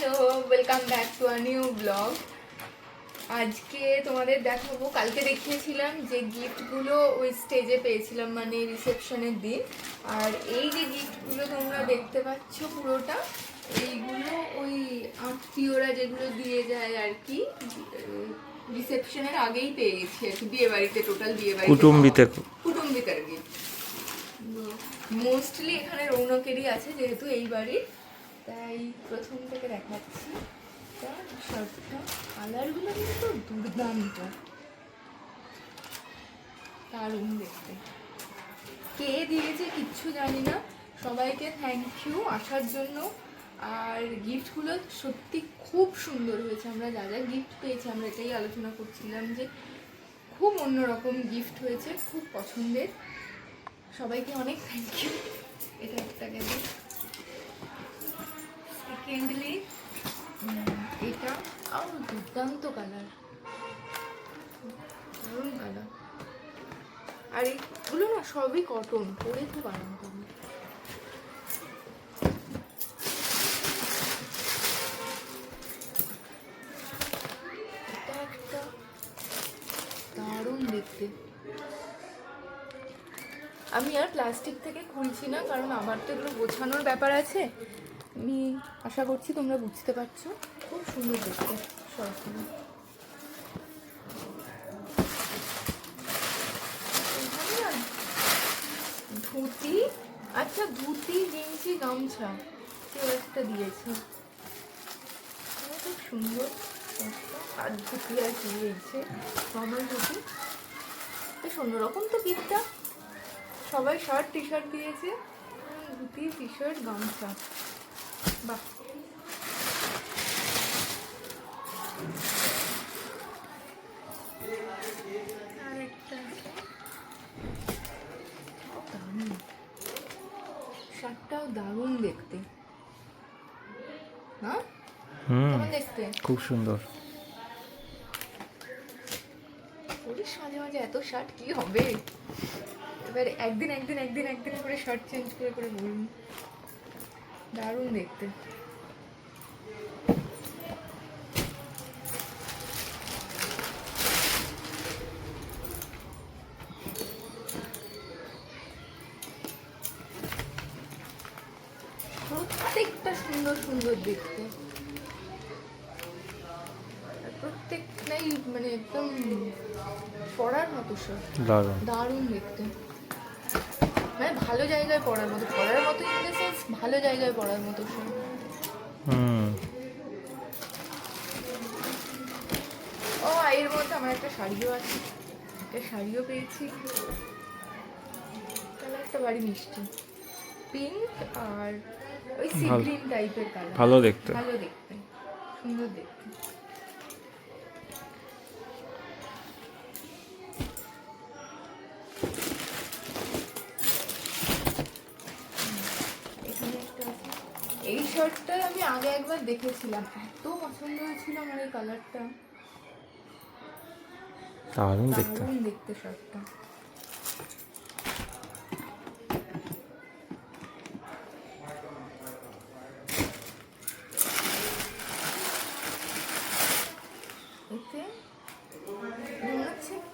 Hello welcome back to a new blog আজকে তোমাদের দেখাবো কালকে দেখিয়েছিলাম যে গিফটগুলো ওই স্টেজে পেয়েছিলাম মানে রিসেপশনের দিন। আর এই যে গিফটগুলো তোমরা দেখতে পাচ্ছ পুরোটা এইগুলো ওই আত্মীয়রা যেগুলো দিয়ে যায় আর কি রিসেপশনের আগেই পেয়ে গেছি আর কি বিয়ে বাড়িতে টোটাল বিয়ে বাড়িতে। কুটুম্বিতে। কুটুম্বিকার গিফট মোস্টলি এখানে রৌনকেরই আছে যেহেতু এই বাড়ির। তাই প্রথম থেকে দেখাচ্ছি। এটা শার্টটা কালারগুলো কিন্তু দুর্দান্ত। দারুণ দেখতে। কে দিয়েছে কিচ্ছু জানি না। সবাইকে থ্যাংক ইউ আসার জন্য। আর গিফটগুলো সত্যি খুব সুন্দর হয়েছে। আমরা যা যা গিফট পেয়েছি, আমরা এটাই আলোচনা করছিলাম যে খুব অন্যরকম গিফট হয়েছে, খুব পছন্দের। সবাইকে অনেক থ্যাংক ইউ এটা একটা গেল সেকেন্ডলি এটা? আও দুর্দান্ত কালার দারুণ কালার আর এইগুলো না সবই কটন পরে খুব আরাম পাবে দারুণ দেখতে। আমি আর প্লাস্টিক থেকে খুলছি না, কারণ আমার তো এগুলো গোছানোর ব্যাপার আছে। আমি আশা করছি তোমরা বুঝতে পারছ। খুব সুন্দর দেখতে এখানে ধুতি আচ্ছা ধুতি, গেঞ্জি, গামছা, কেউ একটা দিয়েছে। খুব সুন্দর। আর ধুতি আর কি দিয়েছে? নর্মাল ধুতি। বেশ অন্যরকম তো গিফটটা। সবাই শার্ট টি শার্ট দিয়েছে ধুতি টি শার্ট গামছা। বাহ। শার্টটাও দারুণ দেখতে। হ্যাঁ হুম দেখতে? খুব সুন্দর। পরিস মাঝে মাঝে এত শার্ট কি হবে? এবার একদিন একদিন একদিন একদিন করে শার্ট চেঞ্জ করে করে বলুন। দারুণ দেখতে। প্রত্যেকটা সুন্দর সুন্দর দেখতে। প্রত্যেকটাই মানে একদম পড়ার মতো সব। দারুণ। দেখতে। ভালো জায়গায় পড়ার মতো পড়ার মতো ইন দ্য সেন্স ভালো জায়গায় পড়ার মতো হুম। ও এর মধ্যে আমার একটা শাড়িও আছে। একটা শাড়িও পেয়েছি। কালারটা বাড়ি মিষ্টি। পিঙ্ক আর ওই সি গ্রিন টাইপের কালার ভালো দেখতে। ভালো দেখতে। সুন্দর দেখতে। শার্টটা আমি আগে একবার দেখেছিলাম। এত পছন্দ হয়েছিল আমার এই কালারটা দারুণ দেখতে। দেখতে শার্টটা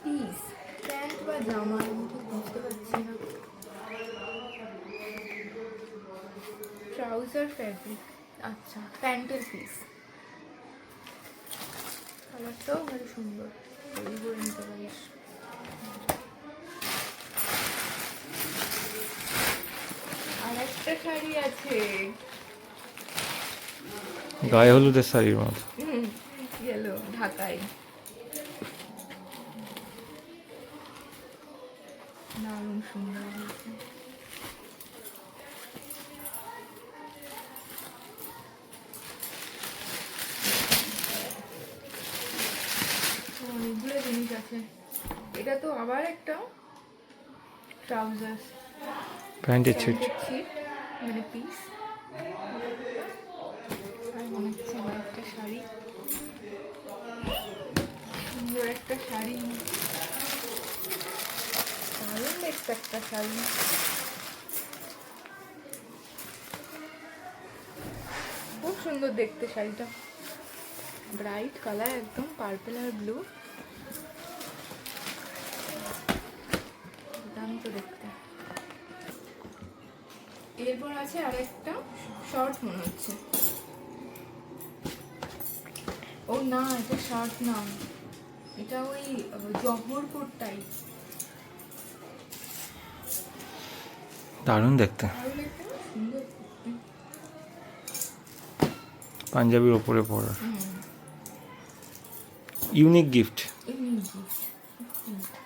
পিস প্যান্ট বা জামা আমি ঠিক বুঝতে পারছি না। ট্রাউজার ফ্যাব্রিক আচ্ছা প্যান্টের পিস কালারটাও ভালো সুন্দর। তৈরি করে নিতে পারিস। আর একটা শাড়ি আছে। গায়ে হলুদের শাড়ির মতো। গেল ঢাকায় দারুণ সুন্দর আছে। এটা তো আবার একটা ট্রাউজার প্যান্টের ছিট মানে পিস আর মনে হচ্ছে একটা শাড়ি। সুন্দর একটা শাড়ি। দারুণ দেখতে একটা শাড়ি। খুব সুন্দর দেখতে শাড়িটা। ব্রাইট কালার একদম পার্পল আর ব্লু এরপর আছে আরেকটা শর্ট মনে হচ্ছে। ও না এটা শার্ট না। এটা ওই জহর কোট টাইপ দারুণ দেখতে। একটা। পাঞ্জাবির ওপরে পরা। Hmm, unique gift. এমনি gift।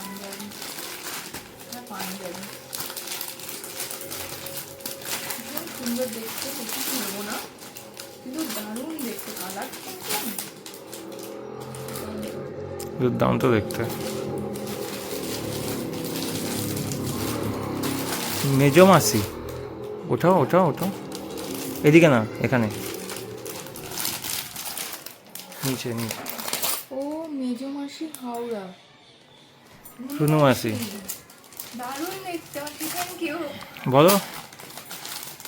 পাঞ্জাবি একটা পাঞ্জাবি সুন্দর দেখতে কিছু নেব না কিন্তু দারুণ দেখতে কালারটা কেমন দুর্দান্ত দেখতে। মেজো মাসি। ওঠাও ওঠাও ওঠাও। এদিকে না, এখানে। নিচে নিচে। ও, মেজো মাসি হাওড়া। রুনু মাসি। দারুণ দেখতে থ্যাংক ইউ বলো।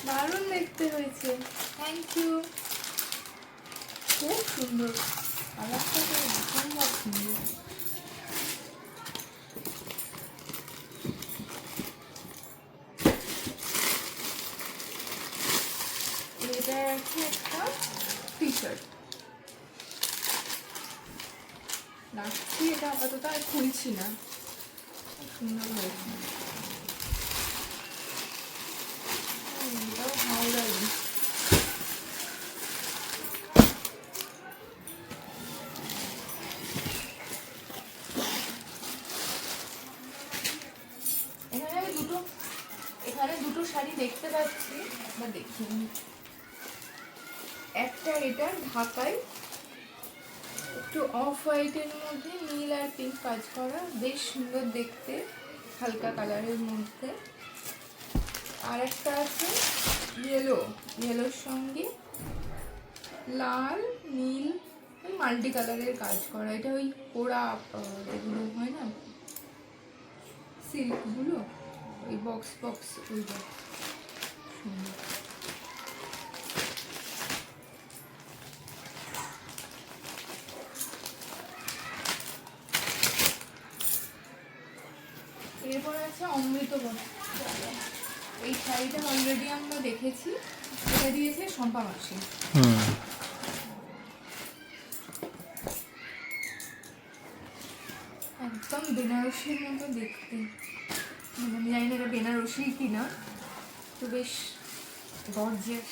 দারুণ দেখতে হয়েছে থ্যাংক ইউ খুব সুন্দর। কালারটা তো অসম্ভব সুন্দর এটা একটা টি শার্ট রাখছি এটা? আপাতত আর খুলছি না। সুন্দর হয়েছে এখানে দুটো শাড়ি দেখতে পাচ্ছি বা দেখি একটা এটা ঢাকায় একটু অফ হোয়াইটের মধ্যে নীল আর পিঙ্ক কাজ করা। বেশ সুন্দর দেখতে, হালকা কালারের মধ্যে। আর একটা আছে ইয়েলো ইয়েলোর সঙ্গে লাল, নীল মাল্টি কালারের কাজ করা। এটা ওই পোড়া যেগুলো হয় না সিল্কগুলো ওই বক্স বক্স ওই বক্স সুন্দর এরপর অমৃত এই শাড়িটা অলরেডি আমরা দেখেছি। এটা দিয়েছে শম্পা মাসি। হুম। একদম বেনারসির মতো দেখতে। মানে আমি জানি না এটা বেনারসি কিনা তো বেশ গর্জিয়াস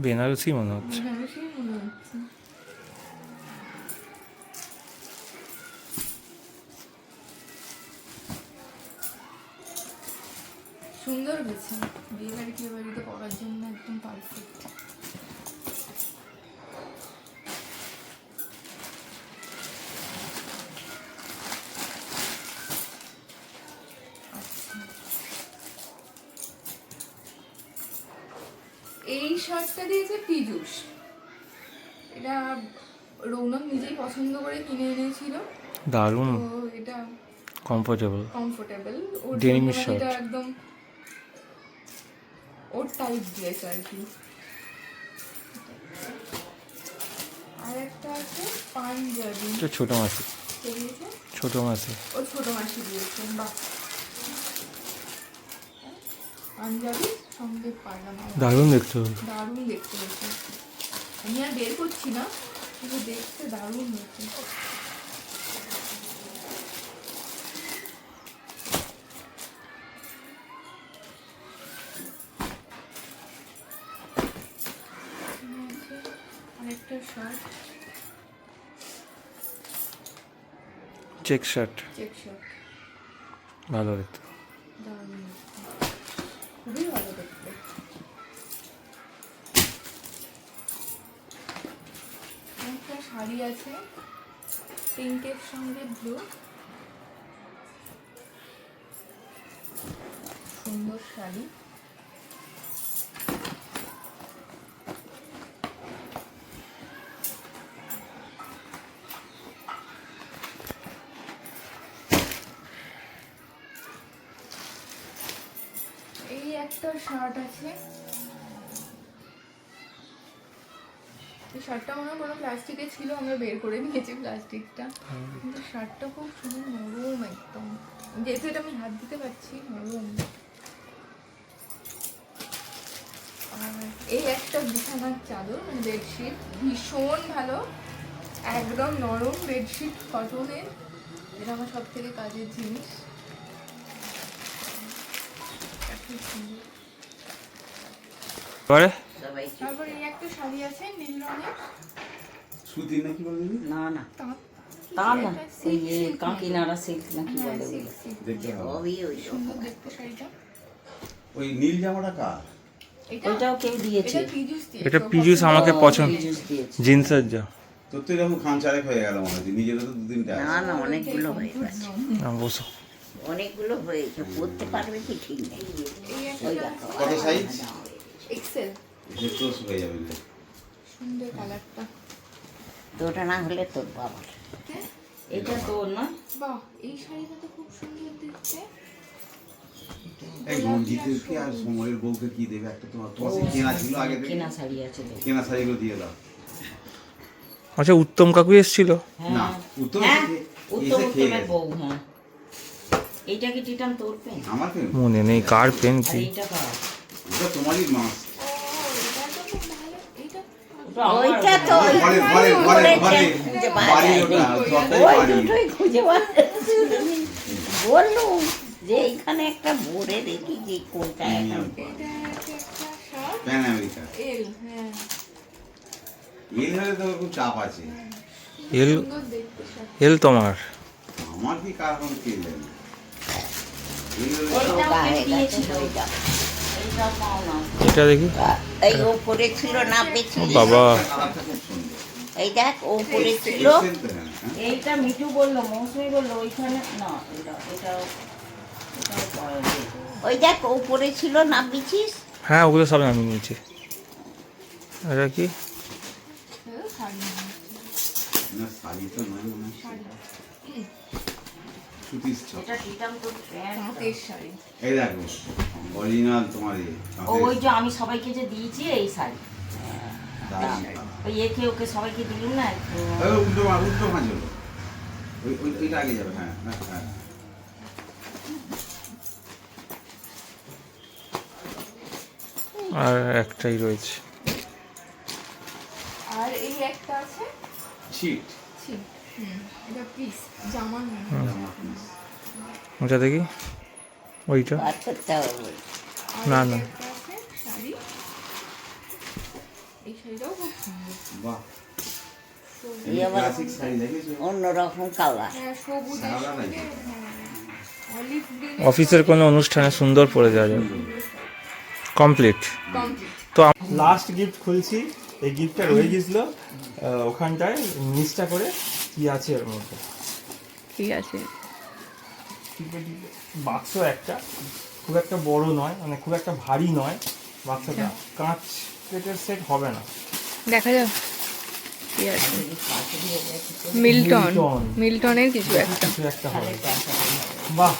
বেনারসি মনে হচ্ছে। বেনারসি মনে হচ্ছে। সুন্দর হয়েছে। বিয়ে বাড়ি টিয়ে বাড়িতে পড়ার জন্য একদম পারফেক্ট এই শার্টটা দিয়েছে পীযুষ এটা রৌনক নিজেই পছন্দ করে কিনে এনেছিল। দারুণ। এটা কমফোর্টেবল কমফোর্টেবল জন্য shirt. এটা একদম টাইপ ড্রেস আর কি। আর একটা আছে পাঞ্জাবি। ছোটো মাসি দিয়েছে? ছোটো মাসি ও ছোট মাসি দিয়েছে বাহ। পাঞ্জাবি সঙ্গে পাজামা দারুণ দেখতে দারুণ দেখতে হয়েছে। আমি আর বের করছি না কিন্তু দেখতে দারুণ হয়েছে এখানে আছে আরেকটা shirt check shirt. Check shirt ভালো দেখতে। খুবই ভালো দেখতে। একটা শাড়ি আছে পিঙ্কের সঙ্গে ব্লু। সুন্দর শাড়ি এই একটা শার্ট আছে। এই শার্টটা মনে হয় কোনো প্লাস্টিকে ছিল, আমরা বের করে নিয়েছি প্লাস্টিকটা কিন্তু শার্টটা খুব সুন্দর, নরম একদম। যেহেতু এটা আমি হাত দিতে পারছি, নরম। আর এই একটা বিছানার চাদর মানে বেডশিট ভীষণ ভালো। একদম নরম বেডশিট কটনের এটা আমার সব থেকে কাজের জিনিস। এত সুন্দর এই একটা শাড়ি আছে নীল রঙের সুতি নাকি বলে না না। তাঁত না। ওই silk, যে silk কাঁকিনাড়া সিল্ক না হ্যাঁ, বলে। দেখতে ওই দেখতে শাড়িটা। ওই নীল জামাটা কার? এটা কেউ দিয়েছে। এটা পিজুস আমাকে পছন্দ- জিন্সের যা। তোর তো এরকম খান চারেক হয়ে গেল মনে হচ্ছে নিজেরও তো দু তিনটা না না অনেকগুলো হয়ে গেছে। না, বসো। অনেকগুলো হয়েছে পড়তে পারবে কি ঠিক নেই। এই ওই একটা দেখো। কত সাইজ এক্সেল দেখতেও হয়ে যাবে। সুন্দর কালারটা। তো ওটা না হলে তোর বাবার এটা তোর না? বাহ এই শাড়িটা তো খুব সুন্দর দেখতে এই রঞ্জিতের কি আর সময়ের বউকে কি দেবে? একটা তোমার তোমার কেনা ছিল আগে কেনা শাড়ি আছে কেনা শাড়িগুলো দিয়ে দাও। আচ্ছা উত্তম কাকু এসেছিল? না হ্যাঁ উত্তম হ্যাঁ এসে- উত্তম খেয়ে উত্তমের বউ হ্যাঁ। এইটা কি টিটাম তোর পেন আমার কেন মনে নেই কার পেন কি? এইটা কার? তোমারই এটা তো খুব ভালো এটা ওটা আমার। ওইটা তো ঘরে ঘরে ঘরে ঘরে ঘরে বাড়ি ওটা ওই দুটোই খুঁজে বললুম যে এইখানে একটা ভরে দেখি যে কোনটা এখন প্যান আমেরিকা এল হ্যাঁ। এল হলে তো খুব চাপ আছে। এল এল তোমার? আমার কি কারণ কে জানে এল হলে ওইটাও তো- গায়ে দিয়েছিল ওইটা এইটাও পাও না এটা দেখি। এই ওপরে ছিল না পেছনে ও বাবা। এই দেখ ওপরে ছিল। হ্যাঁ। এইটা মিঠু বলল মৌসুমি বলল ওইখানে না এটা যায়। ওই দেখ ওপরে ছিল হ্যাঁ ওগুলো সব আমি নিয়েছি। এটা কি? না শাড়ি তো নয় মনে হয়। শাড়ি। সুতির ছক এটা দিতাম তোর প্যান্ট তাঁতের শাড়ি এই দেখো অরিজিনাল তোমার ও ওই যে আমি সবাইকে যে দিয়েছি এই শাড়ি। ওই একে ওকে সবাইকে দিলুম না ওই উল্টো উল্টো ভাঁজ হলো ওই ওই- ওইটা আগে যাবে হ্যাঁ হ্যাঁ হ্যাঁ। আর একটাই রয়েছে। আর এই একটা আছে? ছিট ছি হুম এটা পিস জামা নয় জামা পিস ওটা দেখি। ওইটা? না, না। হ্যাঁ গ্রিন অফিসের কোনো অনুষ্ঠানে সুন্দর পরে যাওয়া যাবে। কমপ্লিট কমপ্লিট তো লাস্ট গিফট খুলছি। এই গিফটটা রয়ে গেছিল ওখানটায় মিসটা করে। কি আছে ওর মধ্যে? ঠিক আছে? বাক্স একটা খুব একটা বড় নয় মানে খুব একটা ভারী নয় বাক্সটা। কাঁচ প্লেটের সেট হবে না। দেখা যাক কি আছে। মিল্টন। মিল্টন। মিল্টনের কিছু একটা। কিছু একটা হবে। বাহ!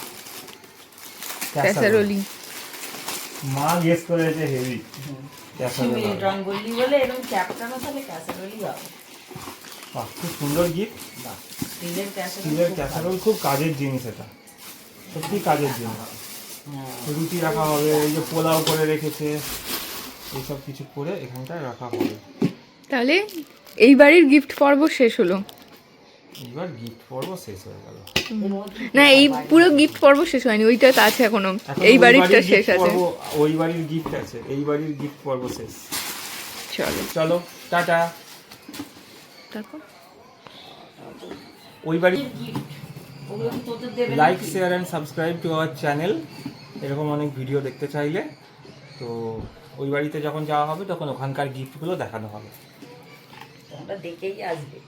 ক্যাসারোলি। মা গেস করেছে হেভি। ক্যাসারোল। রং বললি বলে এরকম ক্যাপটানো তাহলে ক্যাসারোলই হবে। বাহ খুব সুন্দর গিফট স্টিলের ক্যাসারোল খুব কাজের। জিনিস এটা। সত্যি কাজের জিনিস। হ্যাঁ। রুটি রাখা হবে এই যে পোলাও করে রেখেছে এইসব কিছু করে এখানটায় রাখা হবে। তাহলে এই বাড়ির গিফট পর্ব শেষ হলো। এবার গিফট পর্ব শেষ হয়ে গেল। না এই পুরো গিফট পর্ব শেষ হয়নি ওইটা তো আছে এখনও। এই বাড়িটা শেষ আছে। ওই বাড়ির গিফট আছে এই বাড়ির গিফট পর্ব শেষ। চলো। চলো টাটা। তারপর ওই বাড়ি like share and subscribe to our channel এরকম অনেক ভিডিও দেখতে চাইলে। তো ওই বাড়িতে যখন যাওয়া হবে তখন ওখানকার গিফটগুলো দেখানো হবে। তোমরা দেখেই আসবে।